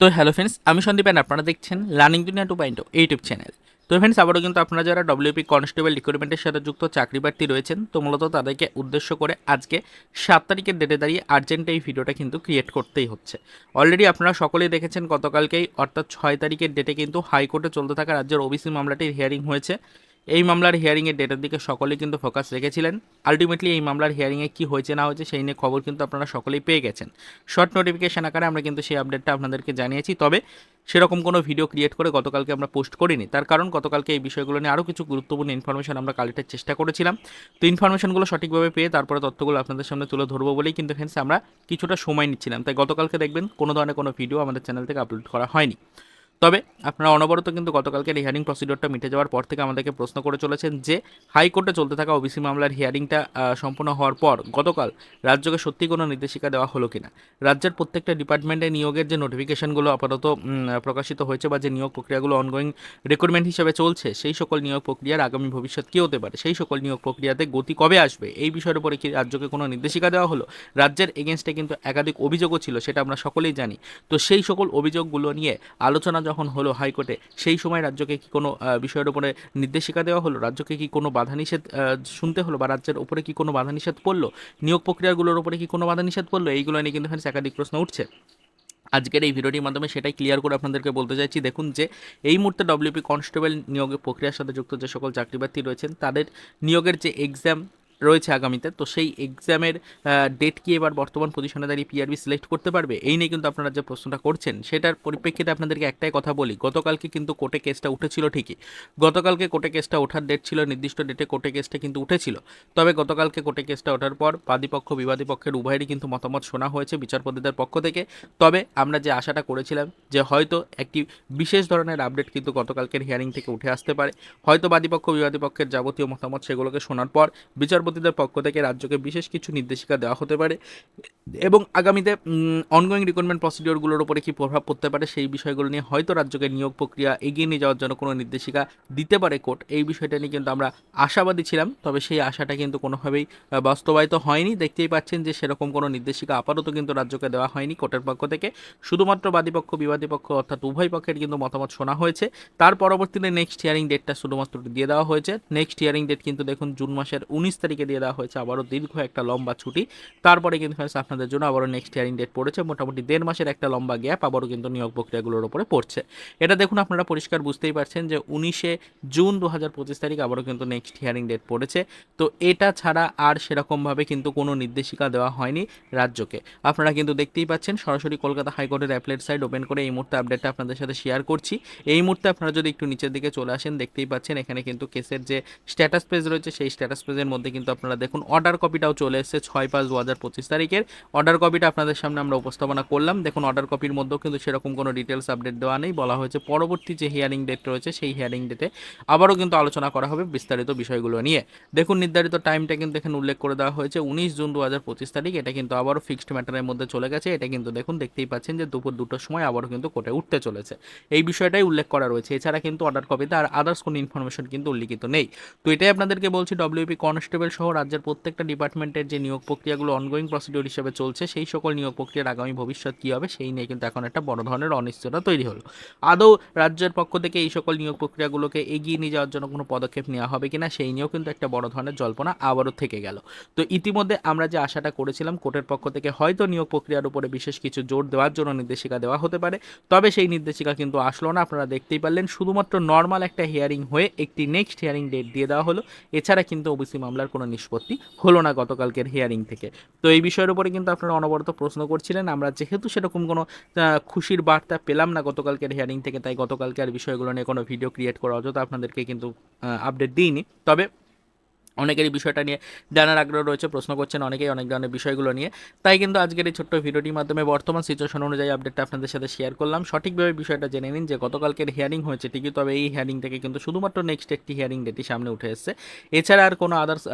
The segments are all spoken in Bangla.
তো হ্যালো ফ্রেন্ডস আমি সন্দীপ অ্যান্ড আপনারা দেখছেন learning Duniya two point YouTube channel তো ফ্রেন্ডস আবারও কিন্তু আপনারা যারা ডব্লিউপি কনস্টেবল রিক্রুটমেন্টের সাথে যুক্ত, চাকরি প্রার্থী রয়েছেন, তো মূলত তাদেরকে উদ্দেশ্য করে আজকে সাত তারিখের ডেটে দাঁড়িয়ে আর্জেন্ট এই ভিডিওটা কিন্তু ক্রিয়েট করতেই হচ্ছে। অলরেডি আপনারা সকলেই দেখেছেন গতকালকেই, অর্থাৎ ছয় তারিখের ডেটে কিন্তু হাইকোর্টে চলতে থাকা রাজ্যের ওবিসি মামলাটির হিয়ারিং হয়েছে। এই মামলার হিয়ারিংয়ের ডেটার দিকে সকলেই কিন্তু ফোকাস রেখেছিলেন। আলটিমেটলি এই মামলার হিয়ারিংয়ে কী হয়েছে, না হয়েছে সেই নিয়ে খবর কিন্তু আপনারা সকলেই পেয়ে গেছেন। শর্ট নোটিফিকেশন আকারে আমরা কিন্তু সেই আপডেটটা আপনাদেরকে জানিয়েছি। তবে সেরকম কোনো ভিডিও ক্রিয়েট করে গতকালকে আমরা পোস্ট করিনি। তার কারণ গতকালকে এই বিষয়গুলো নিয়ে আরও কিছু গুরুত্বপূর্ণ ইনফরমেশন আমরা কালেক্টের চেষ্টা করেছিলাম। তো ইনফরমেশনগুলো সঠিকভাবে পেয়ে তারপরে তথ্যগুলো আপনাদের সামনে তুলে ধরবো বলেই কিন্তু ফ্রেন্ডস আমরা কিছুটা সময় নিচ্ছিলাম। তাই গতকালকে দেখবেন কোনো ধরনের কোনো ভিডিও আমাদের চ্যানেল থেকে আপলোড করা হয়নি। তবে আপনারা অনবরত কিন্তু গতকালকের হিয়ারিং প্রসিডিওরটা মিটে যাওয়ার পর থেকে আমাদেরকে প্রশ্ন করে চলেছেন যে, হাইকোর্টে চলতে থাকা ওবিসি মামলার হিয়ারিংটা সম্পূর্ণ হওয়ার পর গতকাল রাজ্যকে সত্যি কোনো নির্দেশিকা দেওয়া হলো কিনা? রাজ্যের প্রত্যেকটা ডিপার্টমেন্টে নিয়োগের যে নোটিফিকেশনগুলো আপাতত প্রকাশিত হয়েছে বা যে নিয়োগ প্রক্রিয়াগুলো অনগোয়িং রিক্রুটমেন্ট হিসেবে চলছে, সেই সকল নিয়োগ প্রক্রিয়ার আগামী ভবিষ্যৎ কী হতে পারে? সেই সকল নিয়োগ প্রক্রিয়াতে গতি কবে আসবে? এই বিষয়ের উপরে কি রাজ্যকে কোনো নির্দেশিকা দেওয়া হলো? রাজ্যের এগেনস্টে কিন্তু একাধিক অভিযোগও ছিল, সেটা আমরা সকলেই জানি। তো সেই সকল অভিযোগগুলো নিয়ে আলোচনা যখন হলো হাইকোর্টে, সেই সময় রাজ্যকে কি কোনো বিষয়ের উপরে নির্দেশিকা দেওয়া হলো? রাজ্যকে কি কোনো বাধা নিষেধ শুনতে হলো বা রাজ্যের উপরে কি কোনো বাধা নিষেধ পড়ল? নিয়োগ প্রক্রিয়াগুলোর উপরে কি কোনো বাধা নিষেধ পড়ল? এইগুলো নিয়ে কিন্তু এখানে একাধিক প্রশ্ন উঠছে। আজকের এই ভিডিওটির মাধ্যমে সেটাই ক্লিয়ার করে আপনাদেরকে বলতে চাইছি। দেখুন যে, এই মুহূর্তে ডব্লিউপি কনস্টেবল নিয়োগের প্রক্রিয়ার সাথে যুক্ত যে সকল চাকরি প্রার্থী রয়েছেন, তাদের নিয়োগের যে এক্সাম রয়েছে আগামীতে, তো সেই এক্সামের ডেট কি এবার বর্তমান পজিশনে দাঁড়িয়ে পিআরবি সিলেক্ট করতে পারবে? এই নিয়ে কিন্তু আপনারা যে প্রশ্নটা করছেন, সেটার পরিপ্রেক্ষিতে আপনাদেরকে একটাই কথা বলি। গতকালকে কিন্তু কোর্টে কেসটা উঠেছিল ঠিকই। গতকালকে কোর্টে কেসটা ওঠার ডেট ছিল, নির্দিষ্ট ডেটে কোর্টে কেসটা কিন্তু উঠেছিল। তবে গতকালকে কোর্টে কেসটা ওঠার পর বাদীপক্ষ, বিবাদী পক্ষের উভয়েরই কিন্তু মতামত শোনা হয়েছে বিচারপতিদের পক্ষ থেকে। তবে আমরা যে আশাটা করেছিলাম যে হয়তো একটি বিশেষ ধরনের আপডেট কিন্তু গতকালকের হিয়ারিং থেকে উঠে আসতে পারে। হয়তো বাদীপক্ষ, বিবাদী পক্ষের যাবতীয় মতামত সেগুলোকে শোনার পর বিচারপতিদের পক্ষ থেকে রাজ্যকে বিশেষ কিছু নির্দেশিকা দেওয়া হতে পারে এবং আগামীতে অনগোয়িং রিক্রুটমেন্ট প্রসিডিওরগুলোর উপরে কী প্রভাব পড়তে পারে সেই বিষয়গুলো নিয়ে হয়তো রাজ্যকে নিয়োগ প্রক্রিয়া এগিয়ে নিয়ে যাওয়ার জন্য কোনো নির্দেশিকা দিতে পারে কোর্ট। এই বিষয়টা নিয়ে কিন্তু আমরা আশাবাদী ছিলাম, তবে সেই আশাটা কিন্তু কোনোভাবেই বাস্তবায়িত হয়নি। দেখতেই পাচ্ছেন যে সেরকম কোনো নির্দেশিকা আপাতত কিন্তু রাজ্যকে দেওয়া হয়নি কোর্টের পক্ষ থেকে। শুধুমাত্র বাদীপক্ষ বিবাদী পক্ষ অর্থাৎ উভয় পক্ষের কিন্তু মতামত শোনা হয়েছে। তার পরবর্তীতে নেক্সট হিয়ারিং ডেটটা শুধুমাত্র দিয়ে দেওয়া হয়েছে। নেক্সট হিয়ারিং ডেট কিন্তু দেখুন, জুন মাসের উনিশ তারিখে দিয়ে দেওয়া হয়েছে আবারও দীর্ঘ একটা লম্বা ছুটি। তারপরে কিন্তু friends আপনাদের জন্য আবারও নেক্সট হিয়ারিং ডেট পড়েছে। মোটামুটি দেড় মাসের একটা লম্বা গ্যাপ আবারও কিন্তু নিয়োগ প্রক্রিয়াগুলোর উপরে পড়ছে। এটা দেখুন আপনারা পরিষ্কার বুঝতেই পারছেন যে উনিশে জুন দু হাজার পঁচিশ তারিখ আবারও কিন্তু নেক্সট হিয়ারিং ডেট পড়েছে। তো এটা ছাড়া আর সেরকমভাবে কিন্তু কোনো নির্দেশিকা দেওয়া হয়নি রাজ্যকে। আপনারা কিন্তু দেখতেই পাচ্ছেন সরাসরি কলকাতা হাইকোর্টের অ্যাপলেট সাইট ওপেন করে এই মুহূর্তে আপডেটটা আপনাদের সাথে শেয়ার করছি। এই মুহূর্তে আপনারা যদি একটু নিচের দিকে চলে আসেন, দেখতেই পাচ্ছেন এখানে কিন্তু কেসের যে স্ট্যাটাস পেজ রয়েছে, সেই স্ট্যাটাস পেজের মধ্যে কিন্তু আপনারা দেখুন অর্ডার কপিটাও চলে এসেছে ছয় পাঁচ দু হাজার পঁচিশ তারিখের। অর্ডার কপিটা আপনাদের সামনে আমরা উপস্থাপনা করলাম। দেখুন অর্ডার কপির মধ্যেও কিন্তু সেরকম কোনো ডিটেলস আপডেট দেওয়া নেই। বলা হয়েছে পরবর্তী যে হিয়ারিং ডেট রয়েছে, সেই হিয়ারিং ডেটে আবারও কিন্তু আলোচনা করা হবে বিস্তারিত বিষয়গুলো নিয়ে। দেখুন, নির্ধারিত টাইমটা কিন্তু এখানে উল্লেখ করে দেওয়া হয়েছে, উনিশ জুন দু হাজার পঁচিশ তারিখ। এটা কিন্তু আবারও ফিক্সড ম্যাটারের মধ্যে চলে গেছে। এটা কিন্তু দেখুন, দেখতেই পাচ্ছেন যে দুপুর দুটোর সময় আবারও কিন্তু কোর্টে উঠতে চলেছে। এই বিষয়টাই উল্লেখ করা রয়েছে। এছাড়া কিন্তু অর্ডার কপিতে আর আদার্স কোনো ইনফরমেশন কিন্তু উল্লিখিত নেই। তো এটাই আপনাদেরকে বলছি ডব্লিউপি কনস্টেবল সহ রাজ্যের প্রত্যেকটা ডিপার্টমেন্টের যে নিয়োগ প্রক্রিয়াগুলো অনগোয়িং প্রসিডিওর হিসেবে চলছে, সেই সকল নিয়োগ প্রক্রিয়ার আগামী ভবিষ্যৎ কী হবে, সেই নিয়ে কিন্তু এখন একটা বড় ধরনের অনিশ্চয়তা তৈরি হলো। আদৌ রাজ্যের পক্ষ থেকে এই সকল নিয়োগ প্রক্রিয়াগুলোকে এগিয়ে নিয়ে যাওয়ার জন্য কোনো পদক্ষেপ নেওয়া হবে কিনা, সেই নিয়েও কিন্তু একটা বড় ধরনের জল্পনা আবারও থেকে গেল। তো ইতিমধ্যে আমরা যে আশাটা করেছিলাম, কোর্টের পক্ষ থেকে হয়তো নিয়োগ প্রক্রিয়ার উপরে বিশেষ কিছু জোর দেওয়ার জন্য নির্দেশিকা দেওয়া হতে পারে, তবে সেই নির্দেশিকা কিন্তু আসলো না, আপনারা দেখতেই পারলেন, শুধুমাত্র নর্মাল একটা হিয়ারিং হয়ে একটি নেক্সট হিয়ারিং ডেট দিয়ে দেওয়া হলো। এছাড়া কিন্তু ওবিসি মামলার কোনো নিষ্পত্তি হলো না গতকালকের হিয়ারিং থেকে। তো এই বিষয়ের উপরে কিন্তু আপনারা অনবরত প্রশ্ন করছিলেন। আমরা যেহেতু সেরকম কোনো খুশির বার্তা পেলাম না গতকালকের হিয়ারিং থেকে, তাই গতকালকে আর বিষয়গুলো নিয়ে কোনো ভিডিও ক্রিয়েট করা অযথা আপনাদেরকে কিন্তু আপডেট দিইনি। তবে অনেকেরই বিষয়টা নিয়ে জানার আগ্রহ রয়েছে, প্রশ্ন করছেন অনেকেই অনেক ধরনের বিষয়গুলো নিয়ে। তাই কিন্তু আজকের এই ছোট্ট ভিডিওটির মাধ্যমে বর্তমান সিচুয়েশন অনুযায়ী আপডেটটা আপনাদের সাথে শেয়ার করলাম। সঠিকভাবে বিষয়টা জেনে নিন যে গতকালকের হিয়ারিং হয়েছে, ঠিকই তবে এই হিয়ারিং থেকে কিন্তু শুধুমাত্র নেক্সট একটি হিয়ারিং ডেটই সামনে উঠে এসেছে। এছাড়া আর কোনো আদার্স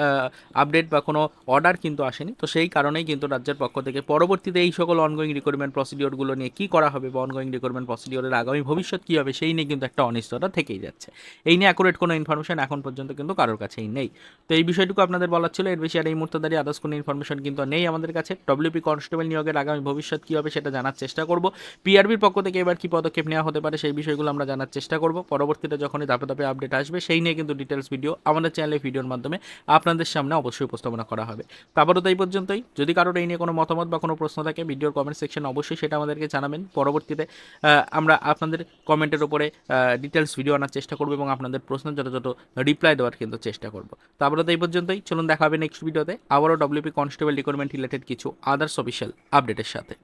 আপডেট বা কোনো অর্ডার কিন্তু আসেনি। তো সেই কারণেই কিন্তু রাজ্যের পক্ষ থেকে পরবর্তীতে এই সকল অনগোয়িং রিক্রুটমেন্ট প্রসিডিওরগুলো নিয়ে কী করা হবে বা অনগোয়িং রিক্রুটমেন্ট প্রসিডিওরের আগামী ভবিষ্যৎ কী হবে, সেই নিয়ে কিন্তু একটা অনিশ্চয়তা থেকেই যাচ্ছে। এই নিয়ে অ্যাকুরেট কোনো ইনফরমেশন এখন পর্যন্ত কিন্তু কারোর কাছেই নেই। তো এই বিষয়টুকু আপনাদের বলার ছিল। এর বেশি আর এই মুহূর্তে দাঁড়িয়ে আদার্স কোনো ইনফরমেশন কিন্তু নেই আমাদের কাছে। ডব্লিউপি কনস্টেবল নিয়োগের আগামী ভবিষ্যৎ কী হবে সেটা জানার চেষ্টা করব। পিআরবির পক্ষ থেকে এবার কী পদক্ষেপ নেওয়া হতে পারে সেই বিষয়গুলো আমরা জানার চেষ্টা করব। পরবর্তীতে যখনই ধাপে ধাপে আপডেট আসবে, সেই নিয়ে কিন্তু ডিটেলস ভিডিও আমাদের চ্যানেলে ভিডিওর মাধ্যমে আপনাদের সামনে অবশ্যই উপস্থাপনা করা হবে। তো আপাতত এই পর্যন্তই। যদি কারোর এই নিয়ে কোনো মতামত বা কোনো প্রশ্ন থাকে ভিডিওর কমেন্ট সেকশনে অবশ্যই সেটা আমাদেরকে জানাবেন। পরবর্তীতে আমরা আপনাদের কমেন্টের উপরে ডিটেলস ভিডিও আনার চেষ্টা করব এবং আপনাদের প্রশ্ন যথাযথ রিপ্লাই দেওয়ার কিন্তু চেষ্টা করব। তো আপাতত এই পর্যন্তই। চলুন দেখা হবে নেক্সট ভিডিওতে আবারও ডব্লিউপি কনস্টেবল রিক্রুটমেন্ট রিলেটেড কিছু আদার্স অফিসিয়াল আপডেটের সাথে।